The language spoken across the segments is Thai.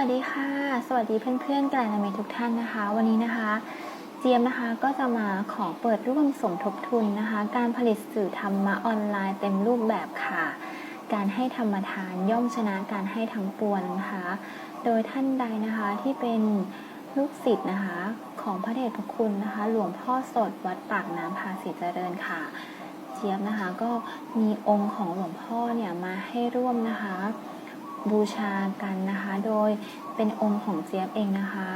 วัสดีค่ะ สวัสดีเพื่อนๆกลนามิตทุกท่านนะคะ วันนี้นะคะ เจียมนะคะก็จะมาขอเปิดร่วมสมทบทุนนะคะ การผลิตสื่อธรรมะออนไลน์เต็มรูปแบบค่ะ การให้ธรรมทานย่อมชนะการให้ทั้งปวงนะคะ โดยท่านใดนะคะที่เป็นลูกศิษย์นะคะ ของพระเดชพระคุณนะคะ หลวงพ่อสดวัดปากน้ำภาษีเจริญค่ะ เจี๊ยบนะคะก็มีองค์ของหลวงพ่อเนี่ยมาให้ร่วมนะคะ บูชากันนะคะ โดยเป็นองค์ของเจี๊ยบเองนะคะ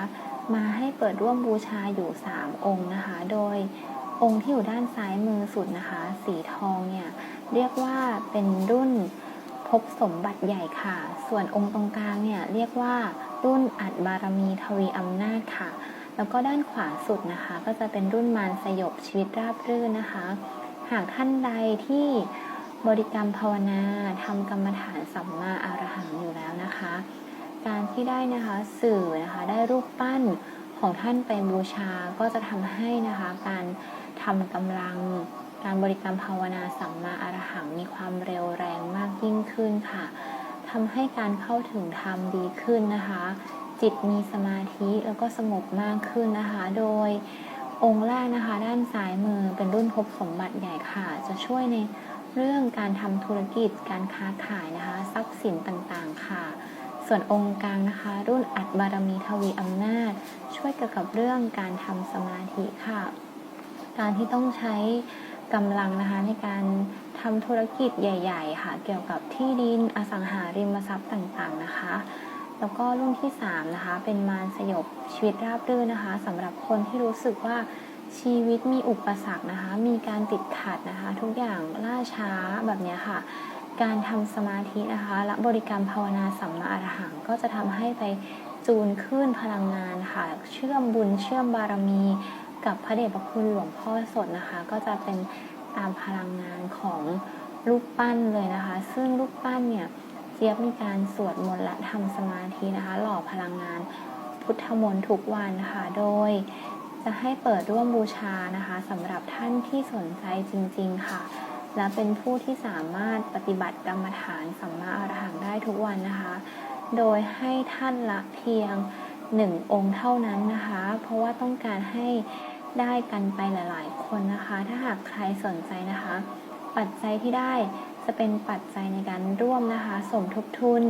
มาให้เปิดร่วมบูชาอยู่ 3 องค์นะคะ โดยองค์ที่อยู่ด้านซ้ายมือสุดนะคะ สีทองเนี่ยเรียกว่าเป็นรุ่นพบสมบัติใหญ่ค่ะ ส่วนองค์ตรงกลางเนี่ยเรียกว่ารุ่นอัดบารมีทวีอำนาจค่ะ แล้วก็ด้านขวาสุดนะคะ ก็จะเป็นรุ่นมารสยบชีวิตราบรื่นนะคะ หากท่านใดที่ บริกรรมภาวนาทำกรรมฐานสัมมาอารหังอยู่แล้วนะคะ การที่ได้นะคะสื่อนะคะได้รูปปั้นของท่านไปบูชาก็จะทำให้นะคะการทำกำลังการบริกรรมภาวนาสัมมาอารหังมีความเร็วแรงมากยิ่งขึ้นค่ะทำให้การเข้าถึงธรรมดีขึ้นนะคะ จิตมีสมาธิแล้วก็สงบมากขึ้นนะคะ โดยองค์แรกนะคะ ด้านซ้ายมือเป็นรุ่นพบสมบัติใหญ่ค่ะ จะช่วยใน เรื่องการทำธุรกิจการค้าขายนะคะ ทรัพย์สินต่างๆค่ะ ส่วนองค์กลางนะคะ รุ่นอัดบารมีทวีอำนาจ ช่วยเกี่ยวกับเรื่องการทำสมาธิค่ะ การที่ต้องใช้กำลังนะคะในการทำธุรกิจใหญ่ ๆ ค่ะ เกี่ยวกับที่ดินอสังหาริมทรัพย์ต่างๆนะคะ แล้วก็รุ่นที่3นะคะเป็นมารสยบชีวิตราบรื่นนะคะสำหรับคนที่รู้สึกว่า ชีวิตมีอุปสรรคนะคะ มีการติดขัดนะคะ ทุกอย่างล่าช้าแบบนี้ค่ะ การทำสมาธินะคะและบริกรรมภาวนาสัมมาอรหังก็จะทำให้ไปจูนขึ้นพลังงานค่ะ เชื่อมบุญเชื่อมบารมีกับพระเดชพระคุณหลวงพ่อสดนะคะ ก็จะเป็นตามพลังงานของรูปปั้นเลยนะคะ ซึ่งรูปปั้นเนี่ยเจี๊ยบมีการสวดมนต์และทำสมาธินะคะ หล่อพลังงานพุทธมนต์ทุกวันนะคะโดย จะให้เปิดร่วมบูชานะคะสำหรับท่านที่สนใจจริง ๆ ค่ะ และเป็นผู้ที่สามารถปฏิบัติกรรมฐานสัมมาอรหังได้ทุกวันนะคะ โดยให้ท่านละเพียงหนึ่งองค์เท่านั้นนะคะ เพราะว่าต้องการให้ได้กันไปหลาย ๆ คนนะคะ ถ้าหากใครสนใจนะคะ ปัจจัยที่ได้จะเป็นปัจจัยในการร่วมนะคะ สมทบทุน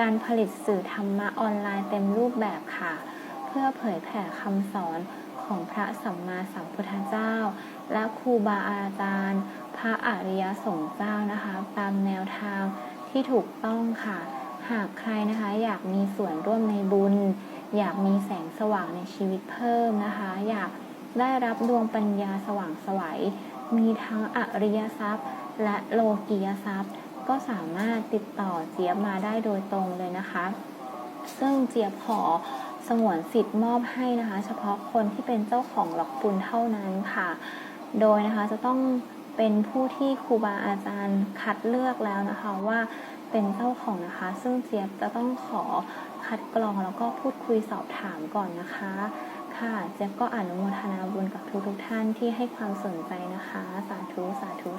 การผลิตสื่อธรรมะออนไลน์เต็มรูปแบบค่ะ เพื่อเผยแผ่คำสอน ของพระสัมมาสัมพุทธเจ้า และครูบาอาจารย์ พระอริยสงฆ์เจ้านะคะ ตามแนวทางที่ถูกต้องค่ะ หากใครนะคะอยากมีส่วนร่วมในบุญ อยากมีแสงสว่างในชีวิตเพิ่มนะคะ อยากได้รับดวงปัญญาสว่างไสวัยมีทั้งอริยทรัพย์ และโลกียทรัพย์ ก็สามารถติดต่อเจี๊ยบมาได้โดยตรงเลยนะคะ ซึ่งเจี๊ยบขอ สงวนสิทธิ์มอบให้นะคะ เฉพาะคนที่เป็นเจ้าของหลอกปุณเท่านั้นค่ะ โดยนะคะจะต้องเป็นผู้ที่ครูบาอาจารย์คัดเลือกแล้วนะคะว่าเป็นเจ้าของนะคะ ซึ่งเจี๊ยบจะต้องขอคัดกรองแล้วก็พูดคุยสอบถามก่อนนะคะ ค่ะเจี๊ยบก็อนุโมทนาบุญกับทุกๆท่านที่ให้ความสนใจนะคะ สาธุสาธุ